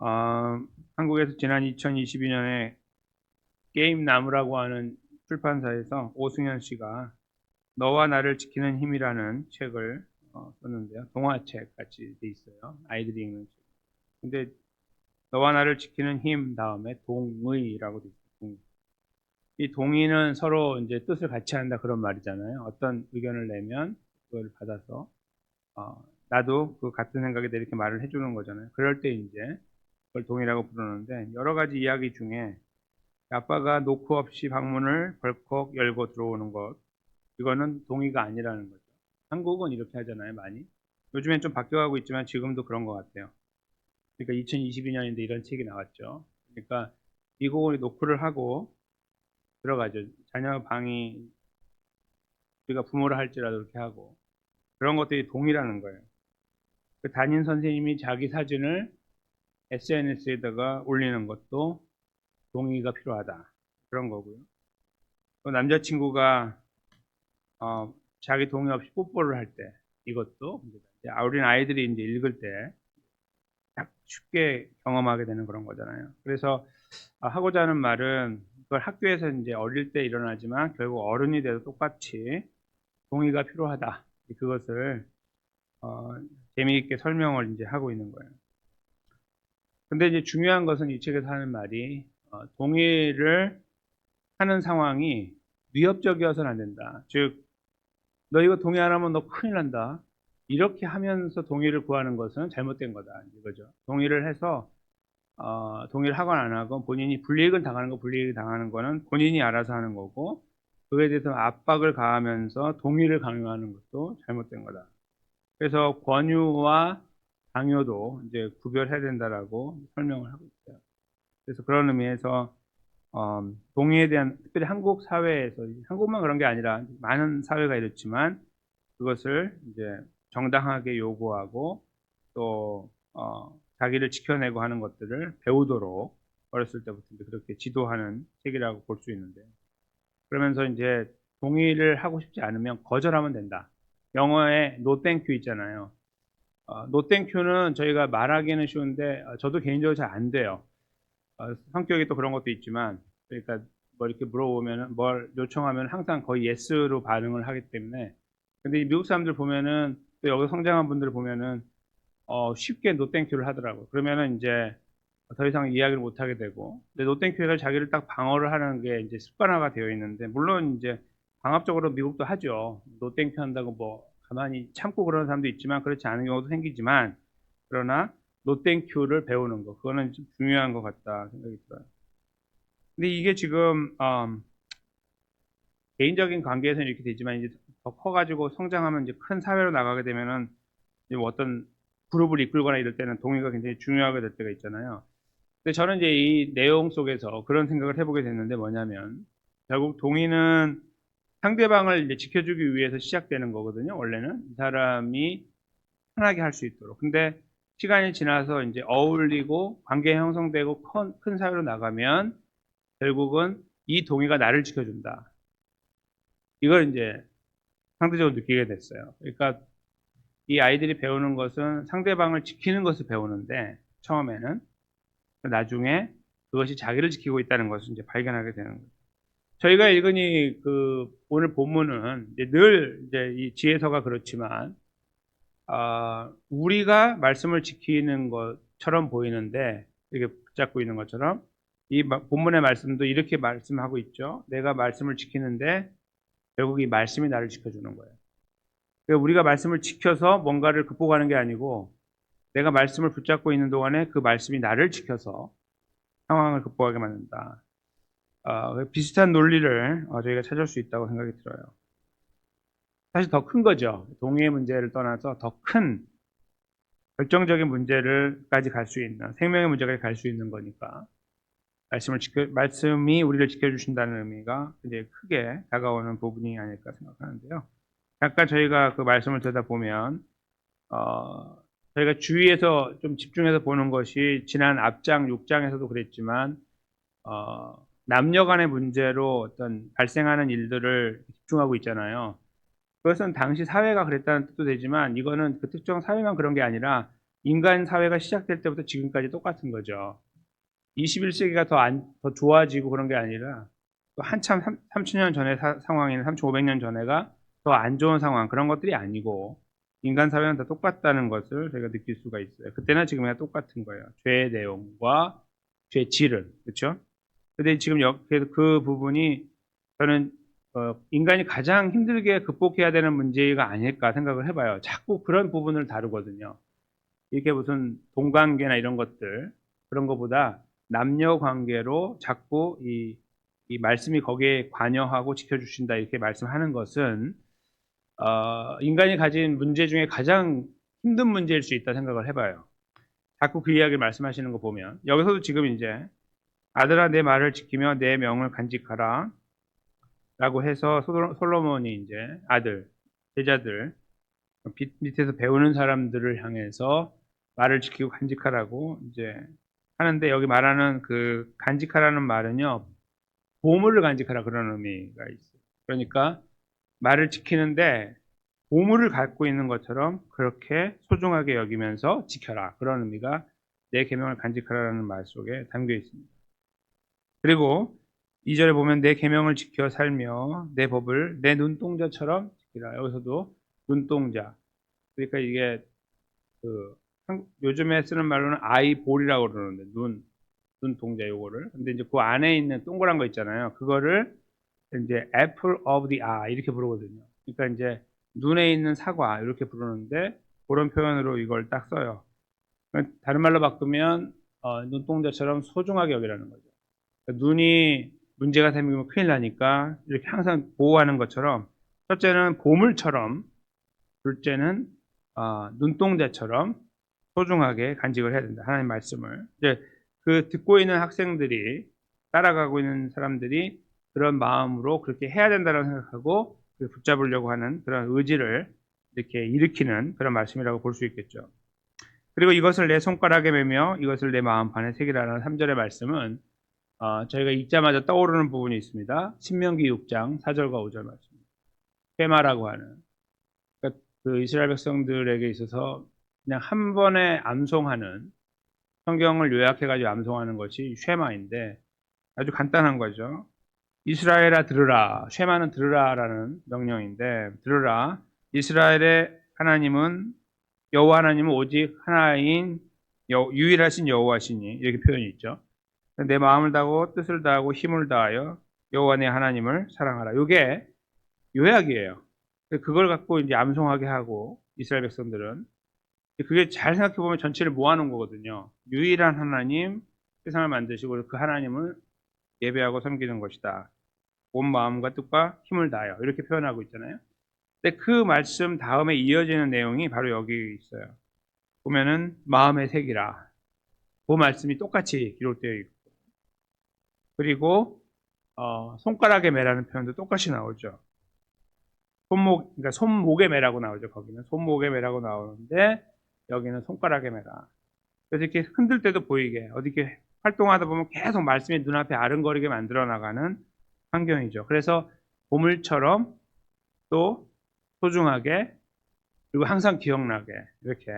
어, 한국에서 지난 2022년에 게임 나무라고 하는 출판사에서 오승현 씨가 너와 나를 지키는 힘이라는 책을 어, 썼는데요. 동화책 같이 돼 있어요. 아이들이 읽는 책. 근데 너와 나를 지키는 힘 다음에 동의라고 돼 있어요. 동의. 이 동의는 서로 이제 뜻을 같이 한다 그런 말이잖아요. 어떤 의견을 내면 그걸 받아서 어, 나도 그 같은 생각에 대해 이렇게 말을 해주는 거잖아요. 그럴 때 이제 그걸 동의라고 부르는데 여러 가지 이야기 중에 아빠가 노크 없이 방문을 벌컥 열고 들어오는 것 이거는 동의가 아니라는 거죠. 한국은 이렇게 하잖아요, 많이. 요즘엔 좀 바뀌어가고 있지만 지금도 그런 것 같아요. 그러니까 2022년인데 이런 책이 나왔죠. 그러니까 미국은 노크를 하고 들어가죠. 자녀 방이 우리가 부모를 할지라도 이렇게 하고 그런 것들이 동의라는 거예요. 그 담임 선생님이 자기 사진을 SNS에다가 올리는 것도 동의가 필요하다. 그런 거고요. 또 남자친구가 어, 자기 동의 없이 뽀뽀를 할 때 이것도 문제다. 어린 아이들이 이제 읽을 때 딱 쉽게 경험하게 되는 그런 거잖아요. 그래서 아, 하고자 하는 말은 그걸 학교에서 이제 어릴 때 일어나지만 결국 어른이 돼도 똑같이 동의가 필요하다. 그것을 어, 재미있게 설명을 이제 하고 있는 거예요. 근데 이제 중요한 것은 이 책에서 하는 말이 어, 동의를 하는 상황이 위협적이어서는 안 된다. 즉, 너 이거 동의 안 하면 너 큰일 난다. 이렇게 하면서 동의를 구하는 것은 잘못된 거다. 이거죠. 동의를 해서 어, 동의를 하거나 안 하건 본인이 불이익을 당하는 거, 불이익을 당하는 거는 본인이 알아서 하는 거고 그에 대해서 압박을 가하면서 동의를 강요하는 것도 잘못된 거다. 그래서 권유와 강요도 이제 구별해야 된다라고 설명을 하고 있어요. 그래서 그런 의미에서 어, 동의에 대한 특별히 한국 사회에서 한국만 그런 게 아니라 많은 사회가 이렇지만 그것을 이제 정당하게 요구하고 또 어, 자기를 지켜내고 하는 것들을 배우도록 어렸을 때부터 그렇게 지도하는 책이라고 볼 수 있는데 그러면서 이제 동의를 하고 싶지 않으면 거절하면 된다. 영어에 no thank you 있잖아요. 어, thank you는 저희가 말하기는 쉬운데 어, 저도 개인적으로 잘 안 돼요. 어, 성격이 또 그런 것도 있지만 그러니까 뭐 이렇게 물어보면은 뭘 요청하면 항상 거의 yes로 반응을 하기 때문에 근데 이 미국 사람들 보면은 또 여기 성장한 분들 보면은 어, 쉽게 노땡큐를 하더라고요. 그러면은 이제 더 이상 이야기를 못 하게 되고 근데 노땡큐가 자기를 딱 방어를 하는 게 이제 습관화가 되어 있는데 물론 이제 강압적으로 미국도 하죠. 노땡큐 한다고 뭐 가만히 참고 그러는 사람도 있지만 그렇지 않은 경우도 생기지만 그러나 노땡큐를 배우는 거 그거는 좀 중요한 것 같다 생각이 들어요. 근데 이게 지금 음, 개인적인 관계에서는 이렇게 되지만 이제 더 커가지고 성장하면 이제 큰 사회로 나가게 되면은 뭐 어떤 그룹을 이끌거나 이럴 때는 동의가 굉장히 중요하게 될 때가 있잖아요. 근데 저는 이제 이 내용 속에서 그런 생각을 해보게 됐는데 뭐냐면 결국 동의는 상대방을 이제 지켜주기 위해서 시작되는 거거든요. 원래는 이 사람이 편하게 할 수 있도록. 근데 시간이 지나서 이제 어울리고 관계 형성되고 큰, 큰 사회로 나가면 결국은 이 동의가 나를 지켜준다. 이걸 이제 상대적으로 느끼게 됐어요. 그러니까 이 아이들이 배우는 것은 상대방을 지키는 것을 배우는데 처음에는 나중에 그것이 자기를 지키고 있다는 것을 이제 발견하게 되는 거죠. 저희가 읽은 이 그 오늘 본문은 이제 늘 이제 이 지혜서가 그렇지만 아, 우리가 말씀을 지키는 것처럼 보이는데 이렇게 붙잡고 있는 것처럼 이 마- 본문의 말씀도 이렇게 말씀하고 있죠. 내가 말씀을 지키는데 결국 이 말씀이 나를 지켜주는 거예요. 그러니까 우리가 말씀을 지켜서 뭔가를 극복하는 게 아니고 내가 말씀을 붙잡고 있는 동안에 그 말씀이 나를 지켜서 상황을 극복하게 만든다. 어, 비슷한 논리를 어, 저희가 찾을 수 있다고 생각이 들어요. 사실 더 큰 거죠. 동의의 문제를 떠나서 더 큰 결정적인 문제를까지 갈 수 있는 생명의 문제까지 갈 수 있는 거니까 말씀을 지켜 말씀이 우리를 지켜주신다는 의미가 이제 크게 다가오는 부분이 아닐까 생각하는데요. 잠깐 저희가 그 말씀을 듣다 보면 어, 저희가 주위에서 좀 집중해서 보는 것이 지난 앞장 6장에서도 그랬지만 어, 남녀 간의 문제로 어떤 발생하는 일들을 집중하고 있잖아요. 그것은 당시 사회가 그랬다는 뜻도 되지만 이거는 그 특정 사회만 그런 게 아니라 인간 사회가 시작될 때부터 지금까지 똑같은 거죠. 21세기가 더, 안, 더 좋아지고 그런 게 아니라 또 한참 3, 3천년 전의 사- 상황이나 3,500년 전에가 더 안 좋은 상황 그런 것들이 아니고 인간 사회는 다 똑같다는 것을 저희가 느낄 수가 있어요. 그때나 지금이나 똑같은 거예요. 죄의 내용과 죄 질은 그렇죠? 근데 지금 여, 그래서 그 부분이 저는 어, 인간이 가장 힘들게 극복해야 되는 문제가 아닐까 생각을 해봐요. 자꾸 그런 부분을 다루거든요. 이렇게 무슨 동관계나 이런 것들 그런 것보다 남녀 관계로 자꾸 이, 이 말씀이 거기에 관여하고 지켜주신다 이렇게 말씀하는 것은 어, 인간이 가진 문제 중에 가장 힘든 문제일 수 있다 생각을 해봐요. 자꾸 그 이야기를 말씀하시는 거 보면 여기서도 지금 이제 아들아 내 말을 지키며 내 명을 간직하라 라고 해서 솔로- 솔로몬이 이제 아들 제자들 밑- 밑에서 배우는 사람들을 향해서 말을 지키고 간직하라고 이제 하는데 여기 말하는 그 간직하라는 말은요 보물을 간직하라 그런 의미가 있어요. 그러니까 말을 지키는데 보물을 갖고 있는 것처럼 그렇게 소중하게 여기면서 지켜라 그런 의미가 내 계명을 간직하라는 말 속에 담겨 있습니다. 그리고 2절에 보면 내 계명을 지켜 살며 내 법을 내 눈동자처럼 지키라. 여기서도 눈동자. 그러니까 이게 그 한- 요즘에 쓰는 말로는 아이볼이라고 그러는데 눈 눈동자 요거를. 근데 이제 그 안에 있는 동그란 거 있잖아요. 그거를 이제 apple of the eye 이렇게 부르거든요. 그러니까 이제 눈에 있는 사과 이렇게 부르는데 그런 표현으로 이걸 딱 써요. 다른 말로 바꾸면 어, 눈동자처럼 소중하게 여기라는 거죠. 눈이 문제가 생기면 큰일 나니까 이렇게 항상 보호하는 것처럼 첫째는 보물처럼 둘째는 어, 눈동자처럼 소중하게 간직을 해야 된다. 하나님 말씀을. 이제 그 듣고 있는 학생들이 따라가고 있는 사람들이 그런 마음으로 그렇게 해야 된다고 생각하고 그 붙잡으려고 하는 그런 의지를 이렇게 일으키는 그런 말씀이라고 볼 수 있겠죠. 그리고 이것을 내 손가락에 매며 이것을 내 마음판에 새기라는 3절의 말씀은 어, 저희가 읽자마자 떠오르는 부분이 있습니다. 신명기 6장 4절과 5절 말씀. 페마라고 하는 그러니까 그 이스라엘 백성들에게 있어서 그냥 한 번에 암송하는 성경을 요약해가지고 암송하는 것이 쉐마인데 아주 간단한 거죠. 이스라엘아 들으라. 쉐마는 들으라라는 명령인데 들으라. 이스라엘의 하나님은 여호와 하나님은 오직 하나인 여- 유일하신 여호와시니 이렇게 표현이 있죠. 내 마음을 다하고 뜻을 다하고 힘을 다하여 여호와 내 하나님을 사랑하라. 이게 요약이에요. 그걸 갖고 이제 암송하게 하고 이스라엘 백성들은 그게 잘 생각해 보면 전체를 모아놓은 거거든요. 유일한 하나님 세상을 만드시고 그 하나님을 예배하고 섬기는 것이다. 온 마음과 뜻과 힘을 다하여 이렇게 표현하고 있잖아요. 근데 그 말씀 다음에 이어지는 내용이 바로 여기 있어요. 보면은 마음의 색이라. 그 말씀이 똑같이 기록되어 있고 그리고 어, 손가락에 매라는 표현도 똑같이 나오죠. 손목, 그러니까 손목에 매라고 나오죠. 거기는 손목에 매라고 나오는데 여기는 손가락에 매라. 그래서 이렇게 흔들 때도 보이게 이렇게 활동하다 보면 계속 말씀이 눈앞에 아른거리게 만들어 나가는 환경이죠. 그래서 보물처럼 또 소중하게 그리고 항상 기억나게 이렇게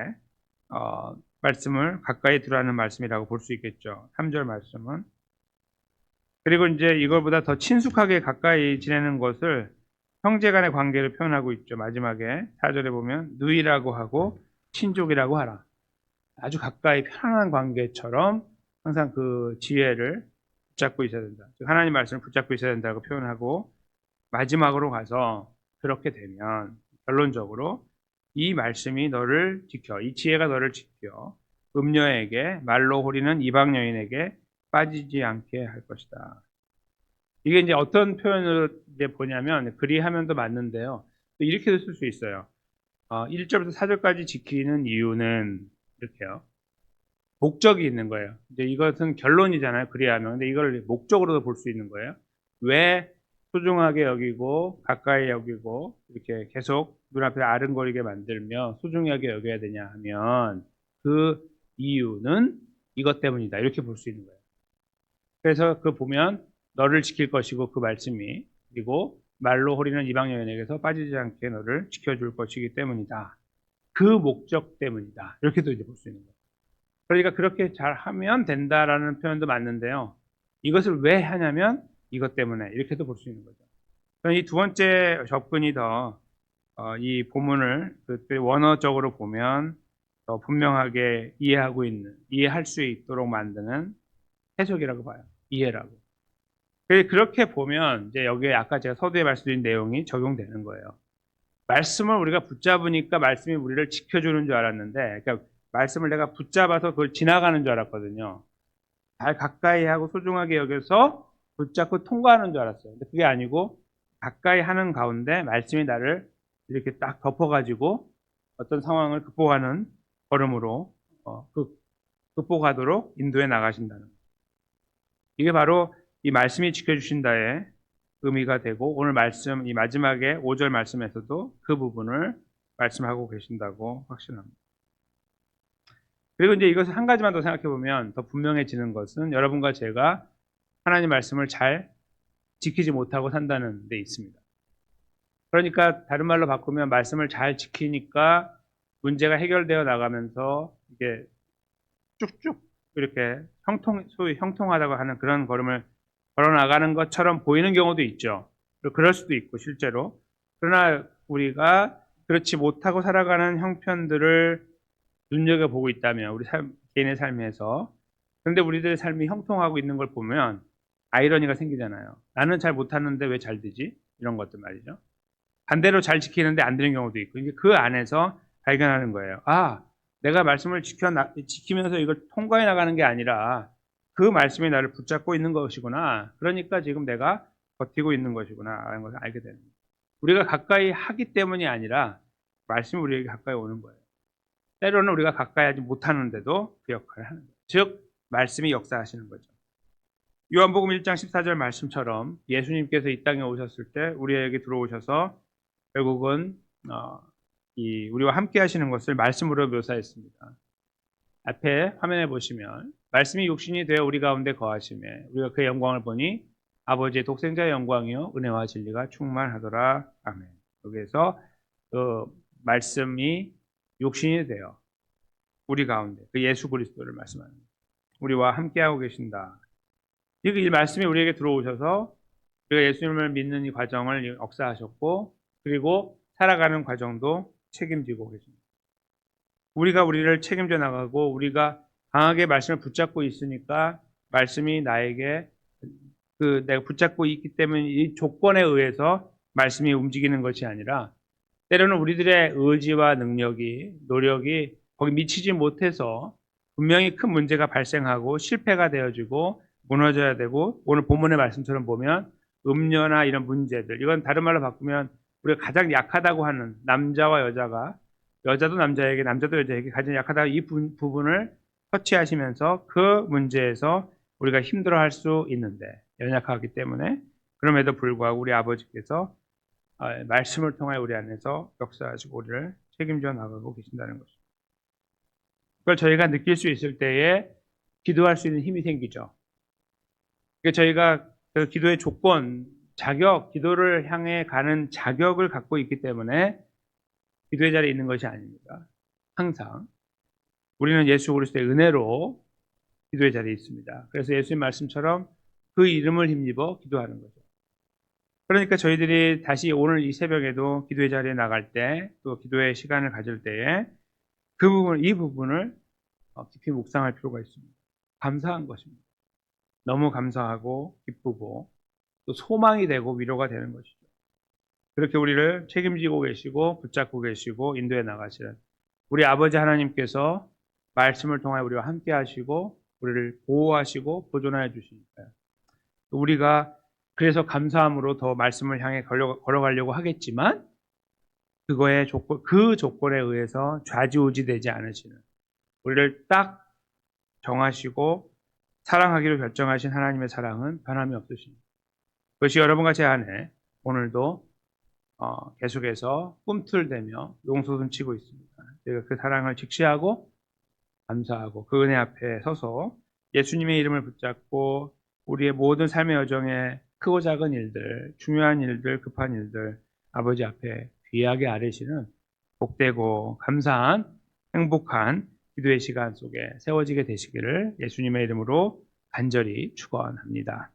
어, 말씀을 가까이 두라는 말씀이라고 볼 수 있겠죠. 3절 말씀은 그리고 이제 이걸보다 더 친숙하게 가까이 지내는 것을 형제 간의 관계를 표현하고 있죠. 마지막에 4절에 보면 누이라고 하고 친족이라고 하라. 아주 가까이 편안한 관계처럼 항상 그 지혜를 붙잡고 있어야 된다. 즉 하나님 말씀을 붙잡고 있어야 된다고 표현하고 마지막으로 가서 그렇게 되면 결론적으로 이 말씀이 너를 지켜, 이 지혜가 너를 지켜 음녀에게 말로 호리는 이방 여인에게 빠지지 않게 할 것이다. 이게 이제 어떤 표현을 이제 보냐면 그리하면도 맞는데요. 또 이렇게도 쓸 수 있어요. 어, 1절부터 4절까지 지키는 이유는 이렇게요. 목적이 있는 거예요. 이제 이것은 결론이잖아요. 그리하면. 근데 이걸 목적으로도 볼 수 있는 거예요. 왜 소중하게 여기고 가까이 여기고 이렇게 계속 눈앞에 아른거리게 만들며 소중하게 여겨야 되냐 하면 그 이유는 이것 때문이다. 이렇게 볼 수 있는 거예요. 그래서 그 보면 너를 지킬 것이고 그 말씀이 그리고 말로 호리는 이방 여인에게서 빠지지 않게 너를 지켜줄 것이기 때문이다. 그 목적 때문이다. 이렇게도 이제 볼 수 있는 거예요. 그러니까 그렇게 잘 하면 된다라는 표현도 맞는데요. 이것을 왜 하냐면 이것 때문에 이렇게도 볼 수 있는 거죠. 이 두 번째 접근이 더 어, 이 본문을 원어적으로 보면 더 분명하게 이해하고 있는 이해할 수 있도록 만드는 해석이라고 봐요. 이해라고. 그래서 그렇게 보면 이제 여기에 아까 제가 서두에 말씀드린 내용이 적용되는 거예요. 말씀을 우리가 붙잡으니까 말씀이 우리를 지켜주는 줄 알았는데, 그러니까 말씀을 내가 붙잡아서 그걸 지나가는 줄 알았거든요. 잘 가까이 하고 소중하게 여겨서 붙잡고 통과하는 줄 알았어요. 근데 그게 아니고 가까이 하는 가운데 말씀이 나를 이렇게 딱 덮어가지고 어떤 상황을 극복하는 걸음으로 어, 극, 극복하도록 인도해 나가신다는. 이게 바로 이 말씀이 지켜주신다의 의미가 되고 오늘 말씀 이 마지막에 5절 말씀에서도 그 부분을 말씀하고 계신다고 확신합니다. 그리고 이제 이것을 한 가지만 더 생각해 보면 더 분명해지는 것은 여러분과 제가 하나님 말씀을 잘 지키지 못하고 산다는 데 있습니다. 그러니까 다른 말로 바꾸면 말씀을 잘 지키니까 문제가 해결되어 나가면서 이게 쭉쭉 이렇게 형통 소위 형통하다고 하는 그런 걸음을 걸어 나가는 것처럼 보이는 경우도 있죠. 그럴 수도 있고 실제로 그러나 우리가 그렇지 못하고 살아가는 형편들을 눈여겨 보고 있다면 우리 삶, 개인의 삶에서 그런데 우리들의 삶이 형통하고 있는 걸 보면 아이러니가 생기잖아요. 나는 잘 못하는데 왜 잘 되지? 이런 것들 말이죠. 반대로 잘 지키는데 안 되는 경우도 있고 그 안에서 발견하는 거예요. 아, 내가 말씀을 지켜 나, 지키면서 이걸 통과해 나가는 게 아니라 그 말씀이 나를 붙잡고 있는 것이구나. 그러니까 지금 내가 버티고 있는 것이구나. 라는 것을 알게 되는 거예요. 우리가 가까이 하기 때문이 아니라 말씀이 우리에게 가까이 오는 거예요. 때로는 우리가 가까이 하지 못하는데도 그 역할을 하는 거예요. 즉, 말씀이 역사하시는 거죠. 요한복음 1장 14절 말씀처럼 예수님께서 이 땅에 오셨을 때 우리에게 들어오셔서 결국은 어, 이 우리와 함께 하시는 것을 말씀으로 묘사했습니다. 앞에 화면에 보시면 말씀이 육신이 되어 우리 가운데 거하심에 우리가 그의 영광을 보니 아버지의 독생자의 영광이요 은혜와 진리가 충만하더라. 아멘. 여기에서 그 말씀이 육신이 되어 우리 가운데 그 예수 그리스도를 말씀하는 우리와 함께하고 계신다. 이 말씀이 우리에게 들어오셔서 우리가 예수님을 믿는 이 과정을 역사하셨고 그리고 살아가는 과정도 책임지고 계십니다. 우리가 우리를 책임져 나가고 우리가 강하게 말씀을 붙잡고 있으니까 말씀이 나에게 그 내가 붙잡고 있기 때문에 이 조건에 의해서 말씀이 움직이는 것이 아니라 때로는 우리들의 의지와 능력이 노력이 거기 미치지 못해서 분명히 큰 문제가 발생하고 실패가 되어지고 무너져야 되고 오늘 본문의 말씀처럼 보면 음료나 이런 문제들 이건 다른 말로 바꾸면 우리가 가장 약하다고 하는 남자와 여자가 여자도 남자에게 남자도 여자에게 가장 약하다 이 부, 부분을 터치하시면서 그 문제에서 우리가 힘들어할 수 있는데 연약하기 때문에 그럼에도 불구하고 우리 아버지께서 어, 말씀을 통하여 우리 안에서 역사하시고 우리를 책임져 나가고 계신다는 것입니다. 그걸 저희가 느낄 수 있을 때에 기도할 수 있는 힘이 생기죠. 그러니까 저희가 그 기도의 조건, 자격, 기도를 향해 가는 자격을 갖고 있기 때문에 기도의 자리에 있는 것이 아닙니다. 항상 우리는 예수 그리스도의 은혜로 기도의 자리에 있습니다. 그래서 예수님 말씀처럼 그 이름을 힘입어 기도하는 거죠. 그러니까 저희들이 다시 오늘 이 새벽에도 기도의 자리에 나갈 때, 또 기도의 시간을 가질 때에 그 부분, 이 부분을 어, 깊이 묵상할 필요가 있습니다. 감사한 것입니다. 너무 감사하고 기쁘고 또 소망이 되고 위로가 되는 것이죠. 그렇게 우리를 책임지고 계시고 붙잡고 계시고 인도해 나가시는 우리 아버지 하나님께서 말씀을 통하여 우리와 함께 하시고 우리를 보호하시고 보존하여 주시니까요. 우리가 그래서 감사함으로 더 말씀을 향해 걸어가려고 하겠지만 그거의 조건, 그 조건에 의해서 좌지우지 되지 않으시는 우리를 딱 정하시고 사랑하기로 결정하신 하나님의 사랑은 변함이 없으십니다. 그것이 여러분과 제 안에 오늘도 어, 계속해서 꿈틀대며 용솟음 치고 있습니다. 제가 그 사랑을 직시하고 감사하고 그 은혜 앞에 서서 예수님의 이름을 붙잡고 우리의 모든 삶의 여정에 크고 작은 일들, 중요한 일들, 급한 일들 아버지 앞에 귀하게 아뢰시는 복되고 감사한 행복한 기도의 시간 속에 세워지게 되시기를 예수님의 이름으로 간절히 축원합니다.